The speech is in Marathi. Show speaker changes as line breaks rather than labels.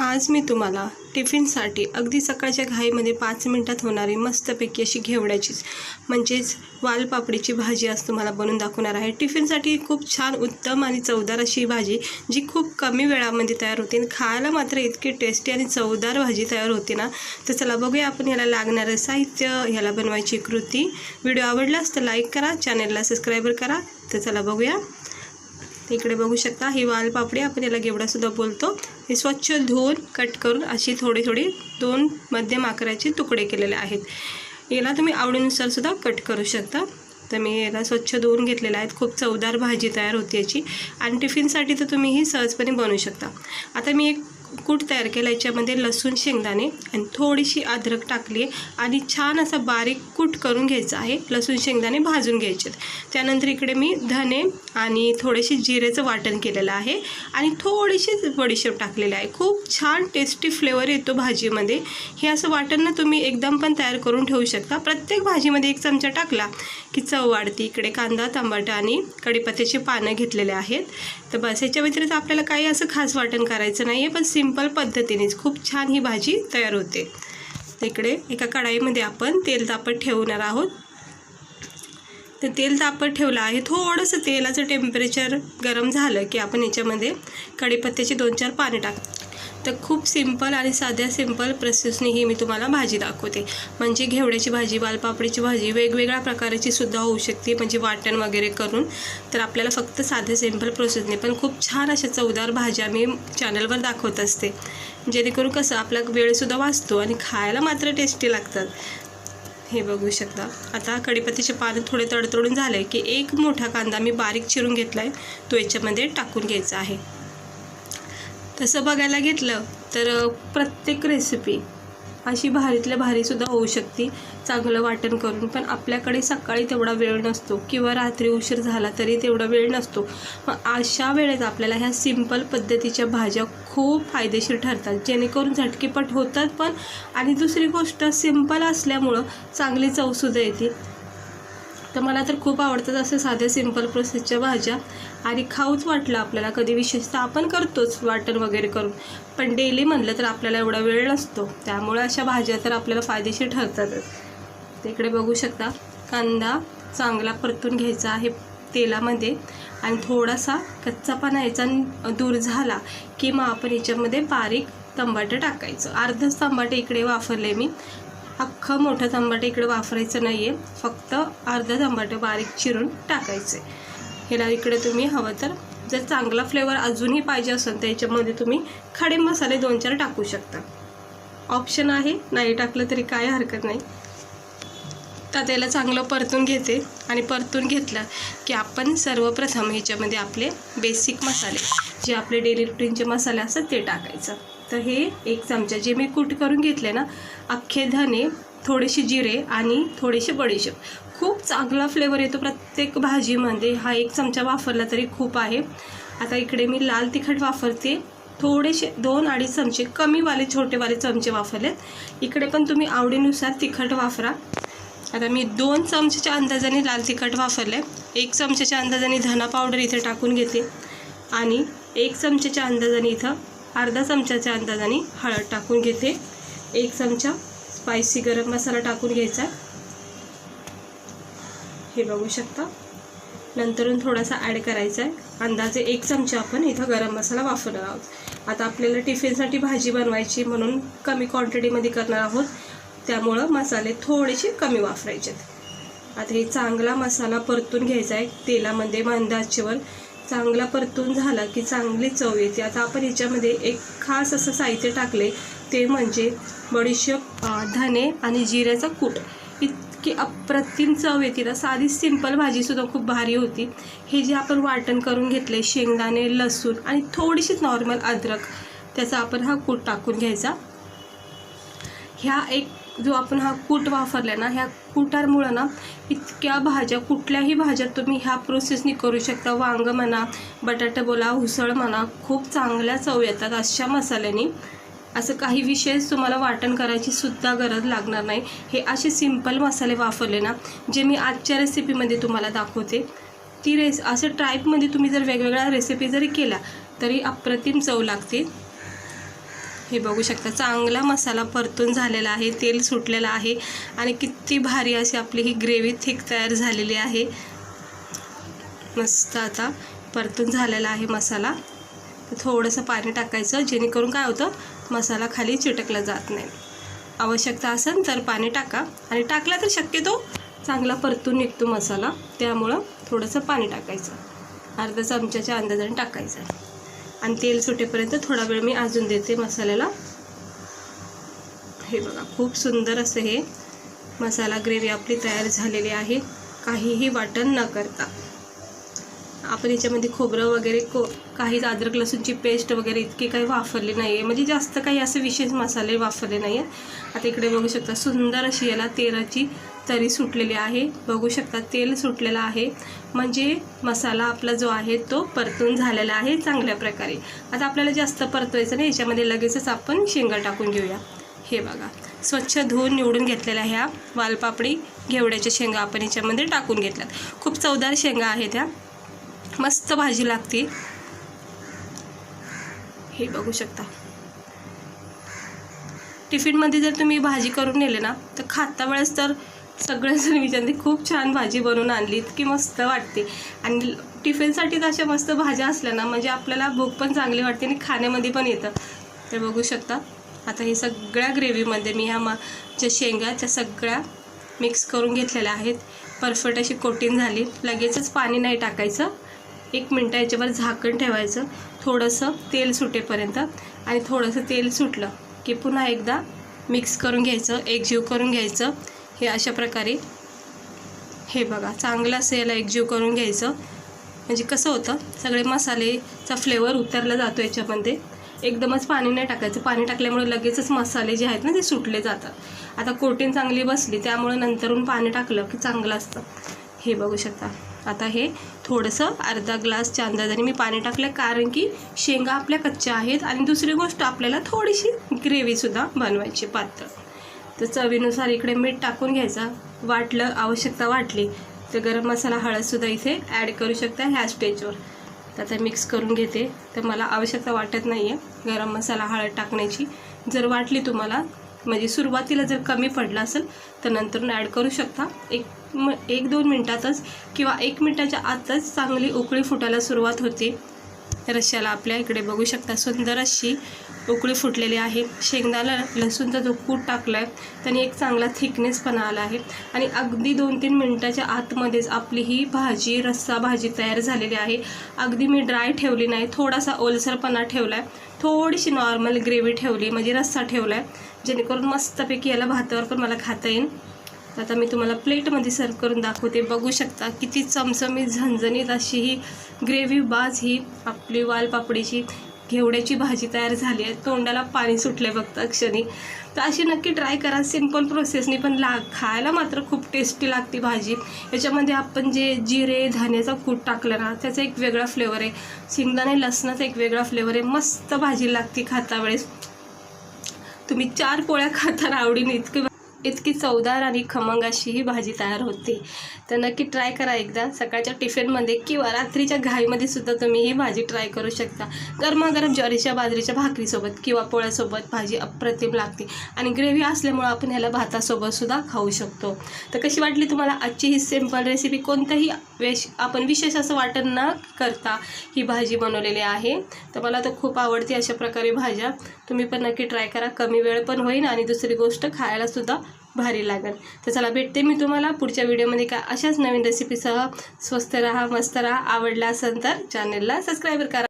आज मी तुम्हाला टिफिनसाठी अगदी सकाळच्या घाईमध्ये पाच मिनटात होणारी मस्तपैकी अशी घेवड्याचीच म्हणजेच वालपापडीची भाजी आज तुम्हाला बनवून दाखवणार आहे. टिफिनसाठी खूप छान उत्तम आणि चवदार अशी भाजी जी खूप कमी वेळामध्ये तयार होते. आणि खायला मात्र इतकी टेस्टी आणि चवदार भाजी तयार होते ना तर चला बघूया आपण याला लागणारं साहित्य ह्याला बनवायची कृती. व्हिडिओ आवडलास तर लाईक करा चॅनलला सबस्क्राईबर करा तर चला बघूया. इकडे बघू शकता ही वालपापडी आपण याला गेवडासुद्धा बोलतो. हे स्वच्छ धुवून कट करून अशी थोडी थोडी दोन मध्यम आकाराचे तुकडे केलेले आहेत. याला तुम्ही आवडीनुसारसुद्धा कट करू शकता. तर मी याला स्वच्छ धुवून घेतलेलं आहेत. खूप चवदार भाजी तयार होते याची. आणि टिफिनसाठी तर तुम्ही ही सहजपणे बनवू शकता. आता मी एक कूट तयार केला. याच्यामध्ये लसूण शेंगदाणे आणि थोडीशी अद्रक टाकली आणि छान असा बारीक कूट करून घ्यायचा आहे. लसूण शेंगदाणे भाजून घ्यायचे त्यानंतर इकडे मी धने आणि थोडेसे जिरेचं वाटण केलेलं आहे आणि थोडीशी बडीशेप टाकलेले आहे. खूप छान टेस्टी फ्लेवर येतो भाजीमध्ये. हे असं वाटण ना तुम्ही एकदम पण तयार करून ठेवू शकता. प्रत्येक भाजीमध्ये एक चमचा टाकला की चव वाढते. इकडे कांदा टमाटा आणि कढीपत्त्याची पानं घेतलेले आहेत. तर बस याच्या व्यतिरिक्त आपल्याला काही असं खास वाटण करायचं नाही आहे पण सिंपल पद्धतीनेच खूप छान ही भाजी तयार होते. इकडे एका कढाईमध्ये आपण तेल तापत ठेवणार आहोत. तर तेल तापत ठेवलं आहे. थोडंसं तेलाचं टेम्परेचर गरम झालं की आपण याच्यामध्ये कढीपत्त्याची दोन चार पाने टाक तर खूप सिंपल आणि साध्या सिंपल प्रोसेसने ही मी तुम्हाला भाजी दाखवते. म्हणजे घेवड्याची भाजी वालपापडीची भाजी वेगवेगळ्या प्रकारची सुद्धा होऊ शकते. म्हणजे वाटण वगैरे करून. तर आपल्याला फक्त साध्या सिंपल प्रोसेसने पण खूप छान अशा चवदार भाज्या मी चॅनलवर दाखवत असते. जेणेकरून कसं आपला वेळसुद्धा वाचतो आणि खायला मात्र टेस्टी लागतात. हे बघू शकता. आता कडीपत्तीचे पानं थोडे तडतडून झाले की एक मोठा कांदा मी बारीक चिरून घेतला आहे तो याच्यामध्ये टाकून घ्यायचा आहे. तसं बघायला घेतलं तर प्रत्येक रेसिपी अशी भारीतल्या भारीसुद्धा होऊ शकते. चांगलं वाटण करून पण आपल्याकडे सकाळी तेवढा वेळ नसतो किंवा रात्री उशीर झाला तरी तेवढा वेळ नसतो. मग अशा वेळेत आपल्याला ह्या सिंपल पद्धतीच्या भाज्या खूप फायदेशीर ठरतात. जेणेकरून झटकीपट होतात पण आणि दुसरी गोष्ट सिंपल असल्यामुळं चांगली चवसुद्धा येते. तर मला तर खूप आवडतात असं साध्या सिंपल प्रोसेसच्या भाज्या. आणि खाऊच वाटलं आपल्याला. कधी विशेषतः आपण करतोच वाटण वगैरे करून. पण डेली म्हणलं तर आपल्याला एवढा वेळ नसतो. त्यामुळे अशा भाज्या तर आपल्याला फायदेशीर ठरतातच तिकडे इकडे बघू शकता. कांदा चांगला परतून घ्यायचा आहे तेलामध्ये. आणि थोडासा कच्चापणा याचा दूर झाला की मग आपण याच्यामध्ये बारीक तंबाटं टाकायचं. अर्धच तंबाटे इकडे वापरले मी. अख्खं मोठं तंबाटे इकडे वापरायचं नाही आहे फक्त अर्धं तंबाटं बारीक चिरून टाकायचे. ह्याला इकडे तुम्ही हवं तर जर चांगला फ्लेवर अजूनही पाहिजे असेल तर याच्यामध्ये तुम्ही खडे मसाले दोन चार टाकू शकता. ऑप्शन आहे नाही टाकलं तरी काय हरकत नाही. तर त्याला चांगलं परतून घेते. आणि परतून घेतलं की आपण सर्वप्रथम ह्याच्यामध्ये आपले बेसिक मसाले जे आपले डेली रुटीनचे मसाले असतात ते टाकायचं. तर हे एक चमचा जे मी कूट करून घेतले ना अख्खे धने थोडेसे जिरे आणि थोडेसे बडीशेप. खूप चांगला फ्लेवर येतो प्रत्येक भाजीमध्ये. हा एक चमचा वापरला तरी खूप आहे. आता इकडे मी लाल तिखट वापरते. थोडेसे दोन अडीच चमचे कमीवाले छोटेवाले चमचे वापरलेत. इकडे पण तुम्ही आवडीनुसार तिखट वापरा. आता मी दोन चमच्याच्या अंदाजाने लाल तिखट वापरले एक चमच्याच्या अंदाजाने धना पावडर इथे टाकून घेते. आणि एक चमच्याच्या अंदाजाने इथं अर्धा चमच्याच्या अंदाजाने हळद टाकून घेते. एक चमचा स्पायसी गरम मसाला टाकून घ्यायचा. हे बघू शकता. नंतरून थोडासा ॲड करायचा आहे. अंदाजे एक चमचा आपण इथं गरम मसाला वापरणार आहोत. आता आपल्याला टिफिनसाठी भाजी बनवायची म्हणून कमी क्वांटिटीमध्ये करणार आहोत. त्यामुळं मसाले थोडेसे कमी वापरायचे आता हे चांगला मसाला परतून घ्यायचा आहे. तेलामध्ये मंदाचेवर चांगला परतून झाला की चांगली चव येते. आता आपण याच्यामध्ये एक खास असं साहित्य टाकले ते म्हणजे बडीशेप धने आणि जिऱ्याचा कूट. इतकी अप्रतिम चव येते. ना साधी सिंपल भाजीसुद्धा खूप भारी होती. हे जे आपण वाटण करून घेतले शेंगदाणे लसूण आणि थोडीशीच नॉर्मल अद्रक त्याचा आपण हा कूट टाकून घ्यायचा. ह्या एक जो आपण हा कूट वापरला ना ह्या कुटारमुळं ना इतक्या भाज्या कुठल्याही भाज्या तुम्ही ह्या प्रोसेसनी करू शकता. वांग म्हणा बटाटा बोला उसळ म्हणा खूप चांगल्या चव येतात अशा मसाल्याने. असं काही विशेष तुम्हाला वाटण करायची सुद्धा गरज लागणार नाही. हे असे सिंपल मसाले वापरले ना जे मी आजच्या रेसिपीमध्ये तुम्हाला दाखवते. ती रेस असं ट्राईपमध्ये तुम्ही जर वेगवेगळ्या रेसिपी जरी केल्या तरी अप्रतिम चव लागते. हे बघू शकता चांगला मसाला परतून झालेला आहे तेल सुटलेलं आहे आणि किती भारी अशी आपली ही ग्रेव्ही थिक तयार झालेली आहे. मस्त आता परतून झालेला आहे मसाला. थोडंसं पाणी टाकायचं जेणेकरून काय होतं मसाला खाली चिटकला जात नाही. आवश्यकता असेल तर पाणी टाका आणि टाकला तर शक्यतो चांगला परतून निघतो मसाला. त्यामुळं थोडंसं पाणी टाकायचं. अर्धा चमच्याच्या अंदाजाने टाकायचं आणि तेल सुटेपर्यंत थोडा वेळ मी अजून देते मसाल्याला. हे बघा खूप सुंदर असं हे मसाला ग्रेव्ही आपली तयार झालेली आहे. काहीही वाटण न करता. आपण याच्यामध्ये खोबरं वगैरे को काहीच अद्रक लसूणची पेस्ट वगैरे इतकी काही वापरले नाही आहे म्हणजे जास्त काही असे विशेष मसाले वापरले नाही आहेत आता इकडे बघू शकता सुंदर अशी याला तेलाची तरी सुटलेली आहे. बघू शकता तेल सुटलेलं आहे. म्हणजे मसाला आपला जो आहे तो परतून झालेला आहे चांगल्या प्रकारे. आता आपल्याला जास्त परतवायचं नाही याच्यामध्ये लगेचच आपण शेंगा टाकून घेऊया. हे बघा स्वच्छ धुवून निवडून घेतलेल्या ह्या वालपापडी घेवड्याच्या शेंगा आपण याच्यामध्ये टाकून घेतल्यात. खूप चवदार शेंगा आहेत ह्या. मस्त भाजी लागते. हे बघू शकता. टिफिनमध्ये जर तुम्ही भाजी करून नेले ना तर खाता वेळेस तर सगळेजण विचारते खूप छान भाजी बनवून आणली इतकी मस्त वाटते. आणि टिफिनसाठी अशा मस्त भाज्या असल्या ना म्हणजे आपल्याला भूक पण चांगली वाटते आणि खाण्यामध्ये पण येतं. ते बघू शकता. आता हे सगळ्या ग्रेव्हीमध्ये मी ह्या मा ज्या शेंगा त्या सगळ्या मिक्स करून घेतलेल्या आहेत. परफेक्ट अशी कोटिंग झाली. लगेचच पाणी नाही टाकायचं. एक मिनटं याच्यावर झाकण ठेवायचं. थोडंसं तेल सुटेपर्यंत आणि थोडंसं तेल सुटलं की पुन्हा एकदा मिक्स करून घ्यायचं एकजीव करून घ्यायचं. हे अशा प्रकारे हे बघा चांगलं असं याला एकजीव करून घ्यायचं. म्हणजे कसं होतं सगळे मसालेचा फ्लेवर उतरला जातो याच्यामध्ये. एकदमच पाणी नाही टाकायचं. पाणी टाकल्यामुळे लगेचच मसाले जे आहेत ना ते सुटले जातात. आता कोटिंग चांगली बसली त्यामुळे नंतरून पाणी टाकलं की चांगलं असतं. हे बघू शकता. आता हे थोडंसं अर्धा ग्लासच्या अंदाजाने मी पाणी टाकलं कारण की शेंगा आपल्या कच्च्या आहेत. आणि दुसरी गोष्ट आपल्याला थोडीशी ग्रेव्हीसुद्धा बनवायची पातळ. तर चवीनुसार इकडे मीठ टाकून घ्यायचा. वाटलं आवश्यकता वाटली तर गरम मसाला हळदसुद्धा इथे ॲड करू शकता ह्या स्टेजवर तर आता मिक्स करून घेते. तर मला आवश्यकता वाटत नाही आहे गरम मसाला हळद टाकण्याची. जर वाटली तुम्हाला म्हणजे सुरुवातीला जर कमी पडला असेल तर नंतरून ॲड करू शकता. एक म एक दोन मिनटातच किंवा एक मिनटाच्या आतच चांगली उकळी फुटायला सुरुवात होते. रश्याला आपल्या इकडे बघू शकता सुंदर अशी उकळी फुटलेली आहे. शेंगदाला लसूणचा जो कूट टाकला आहे त्याने एक चांगला थिकनेसपणा आला आहे. आणि अगदी दोन तीन मिनटाच्या आतमध्येच आपली ही भाजी रस्सा भाजी तयार झालेली आहे. अगदी मी ड्राय ठेवली नाही थोडासा ओलसरपणा ठेवला आहे थोडीशी नॉर्मल ग्रेव्ही ठेवली म्हणजे रस्सा ठेवला आहे जेणेकरून मस्तपैकी याला भातावर पण मला खाता येईल. आता मी तुम्हाला प्लेटमध्ये सर्व करून दाखवते. बघू शकता किती चमचमीत झणझणीत अशी ही ग्रेव्ही बाज ही आपली वालपापडीची घेवड्याची भाजी तयार झाली आहे. तोंडाला पाणी सुटले बघता क्षणी. तर अशी नक्की ट्राय करा. सिंपल प्रोसेसने पण ला खायला मात्र खूप टेस्टी लागते भाजी. याच्यामध्ये आपण जे जिरे धान्याचा कूट टाकलं ना त्याचा एक वेगळा फ्लेवर आहे. शेंगदाणे लसणाचा एक वेगळा फ्लेवर आहे. मस्त भाजी लागते खाता वेळेस. तुम्ही चार पोळ्या खाताना आवडीने इतकी इतकी चवदार आणि खमंग अशी ही भाजी तयार होते. तर नक्की ट्राय करा एकदा. सकाळच्या टिफिनमध्ये किंवा रात्रीच्या घाईमध्ये सुद्धा तुम्ही ही भाजी ट्राय करू शकता. गरमागरम ज्वारीच्या बाजरीच्या भाकरीसोबत किंवा पोळ्यासोबत भाजी अप्रतिम लागते. आणि ग्रेव्ही असल्यामुळं आपण ह्याला भातासोबत सुद्धा खाऊ शकतो. तर कशी वाटली तुम्हाला आजची ही सिंपल रेसिपी कोणतंही वेश आपण विशेष असं वाटण न करता ही भाजी बनवलेली आहे. तर मला तर खूप आवडते अशा प्रकारे भाज्या. तुम्ही पण नक्की ट्राय करा. कमी वेळ पण होईल आणि दुसरी गोष्ट खायलासुद्धा भारी लागेल. तर चला भेटते मी तुम्हाला पुढच्या व्हिडिओमध्ये. का अशाच नवीन रेसिपीसह स्वस्त राहा मस्त राहा. आवडला असेल तर चॅनलला सबस्क्राईब करा.